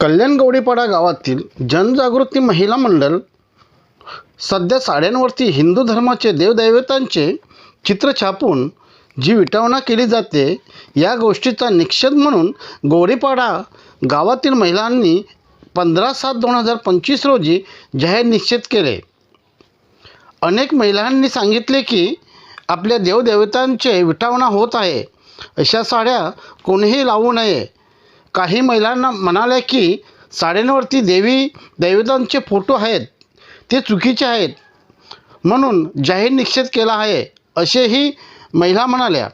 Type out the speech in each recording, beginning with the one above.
कल्याण गवडीपाडा गावातील जनजागृती महिला मंडळ सध्या साड्यांवरती हिंदू धर्माचे देवदैवतांचे चित्र छापून जी विटंबना केली जाते या गोष्टीचा निषेध म्हणून गोडीपाडा गावातील महिलांनी पंधरा सात दोन हजार पंचवीस रोजी जाहीर निषेध केले. अनेक महिलांनी सांगितले की आपल्या देवदेवतांचे विटावणा होत आहे अशा साड्या कोणीही लावू नये. काही महिलांना म्हणाल्या की साड्यांवरती देवी दैवतांचे फोटो आहेत. ते चुकीचे आहेत. म्हणून जाहीर निषेध केला आहे. असेही महिला म्हणाल्या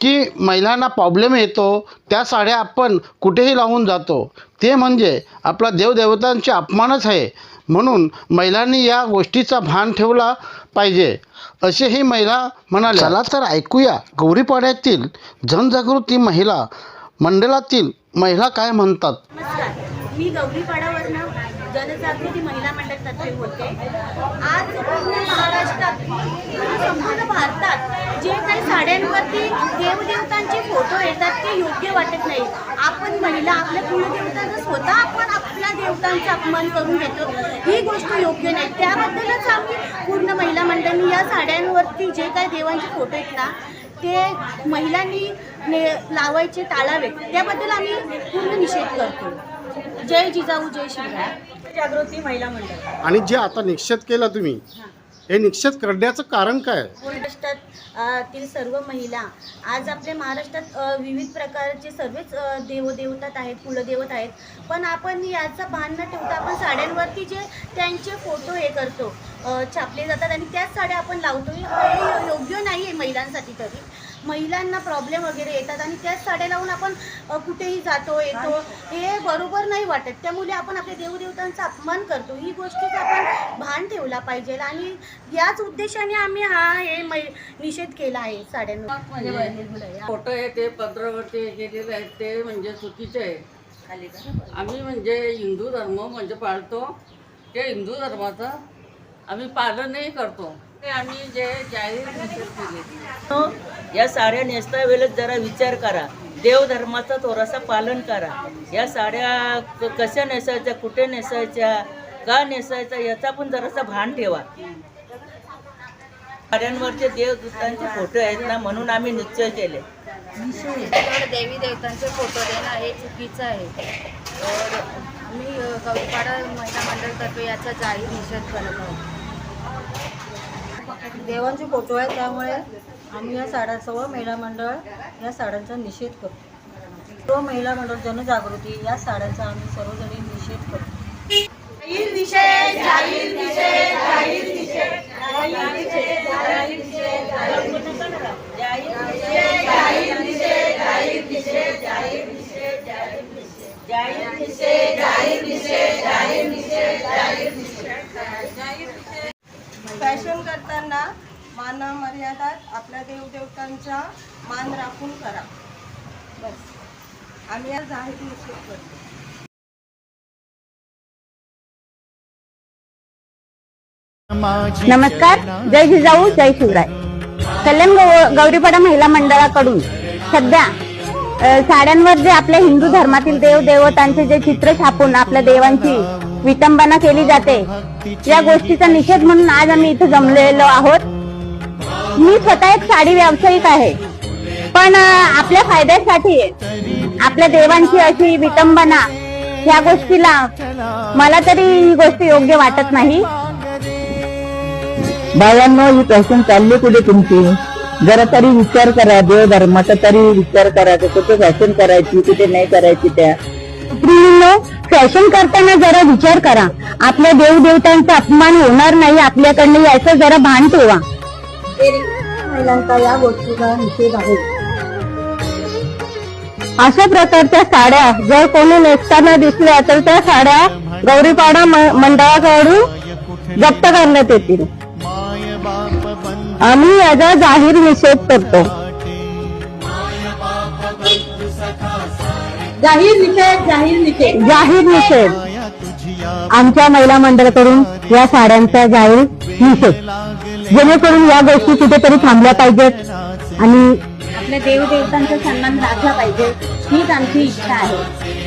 की महिलांना प्रॉब्लेम येतो. त्या साड्या आपण कुठेही लावून जातो. ते म्हणजे आपला देवदेवतांचे अपमानच आहे. म्हणून महिलांनी या गोष्टीचा भान ठेवला पाहिजे. असेही महिला म्हणाल्या. चला तर ऐकूया. गौरीपाड्यातील जनजागृती महिला मंडळातील महिला काय म्हणतात? मी गौरीपाडावरनं जनजागृती महिला मंडळातर्फे बोलते. आज पूर्ण महाराष्ट्रात संपूर्ण भारतात साड्यांवरती देवदेवतांचे फोटो येतात ते योग्य वाटत नाही. आपण महिला आपल्या कुलदेवतांचा स्वतः आपण आपल्या देवतांचा अपमान करून घेतो. ही गोष्ट योग्य नाही. त्याबद्दलच आम्ही पूर्ण महिला मंडळांनी या साड्यांवरती जे काही देवांचे फोटो आहेत ना ते महिलांनी ने लावायचे टाळावे त्याबद्दल आम्ही पूर्ण निषेध करतो. जय जिजाऊ जय शिवराय. जागृती महिला मंडळ. आणि जे आता निषेध केला तुम्ही हे निषेध करण्याचं कारण काय? महाराष्ट्रातील सर्व महिला आज आपल्या महाराष्ट्रात विविध प्रकारचे सर्वच देवदेवतात आहेत कुलदेवत आहेत. पण आपण याचा भान न ठेवता आपण साड्यांवरती जे त्यांचे फोटो हे करतो छापले जातात आणि त्याच साड्या आपण लावतो हे योग्य नाही आहे महिलांसाठी तरी. महिलांना प्रॉब्लेम वगैरे येतात आणि त्याच साड्या लावून आपण कुठेही जातो येतो हे बरोबर नाही वाटत. त्यामुळे आपण आपल्या देवदेवतांचा अपमान करतो. ही गोष्टीचा आपण भान ठेवला पाहिजे आणि याच उद्देशाने आम्ही हा हे मै निषेध केला आहे साड्यांवर. फोटो आहे ते पत्रावरती गेलेले आहेत ते म्हणजे चुकीचे आहे. आम्ही म्हणजे हिंदू धर्म म्हणजे पाळतो. ते हिंदू धर्माचं आम्ही पालनही करतो. आम्ही जे जाहीर हो, या साड्या नेसता वेळेस जरा विचार करा. देवधर्माचा थोडासा पालन करा. या साड्या कशा नेसायच्या कुठे नेसायच्या का नेसायच्या याचा पण जरासा भान ठेवा. साड्यांवरचे देवदूतांचे फोटो आहेत ना म्हणून आम्ही निश्चय केले. देवी देवतांचे फोटो देणं हे चुकीचं आहे. तर मी अ, गौरीपाडा महिला मंडळतर्फे याचा जाहीर निषेध करत आहोत. देवांचे फोटो आहे त्यामुळे आम्ही या साड्यांसह महिला मंडळ या साड्यांचा निषेध करतो. सर्व महिला मंडळ जनजागृती या साड्यांचा आम्ही सर्वजणी निषेध करतो. निषेध. मान मर्यादात आपल्या देवदेवतांचा मान राखून करा. बस. आम्ही या जाहीर निश्चित करतो. नमस्कार. जय जिजाऊ जय शिवराय. कल्याण गौरीपाडा महिला मंडळाकडून सध्या साड्यांवर जे आपल्या हिंदू धर्मातील देव देवतांचे जे चित्र छापून आपल्या देवांची विटंबना केली जाते या गोष्टीचा निषेध म्हणून आज आम्ही इथे जमलेलो आहोत. मी स्वतः एक साडी व्यावसायिक आहे. पण आपल्या फायद्यासाठी आपल्या देवांची अशी विटंबना या गोष्टीला मला तरी ही गोष्ट योग्य वाटत नाही. बायांनो ही फॅशन चालली कुठे तुमची? जरा तरी विचार करा देव धर्माचा तरी विचार करा कुठे फॅशन करायची कुठे नाही करायची त्या. फॅशन करताना जरा विचार करा. आपल्या देवदेवतांचा अपमान होणार नाही आपल्याकडनं याचं जरा भान ठेवा. महिलांचा या गोष्टीला निषेध आहे अशा प्रकारच्या साड्या जर कोणी नेसताना दिसल्या तर त्या साड्या गौरीपाडा मंडळाकडून जप्त करण्यात येतील. आम्ही याचा जाहीर निषेध करतो. जाहीर निषेध जाहीर निषेध. जाहीर निषेध. आमच्या महिला मंडळाकडून या साड्यांचा जाहीर निषेध. जेणेकरून या गोष्टी कुठेतरी थांबल्या पाहिजेत आणि आपल्या देवदेवतांचा सन्मान राखला पाहिजे हीच आमची इच्छा आहे.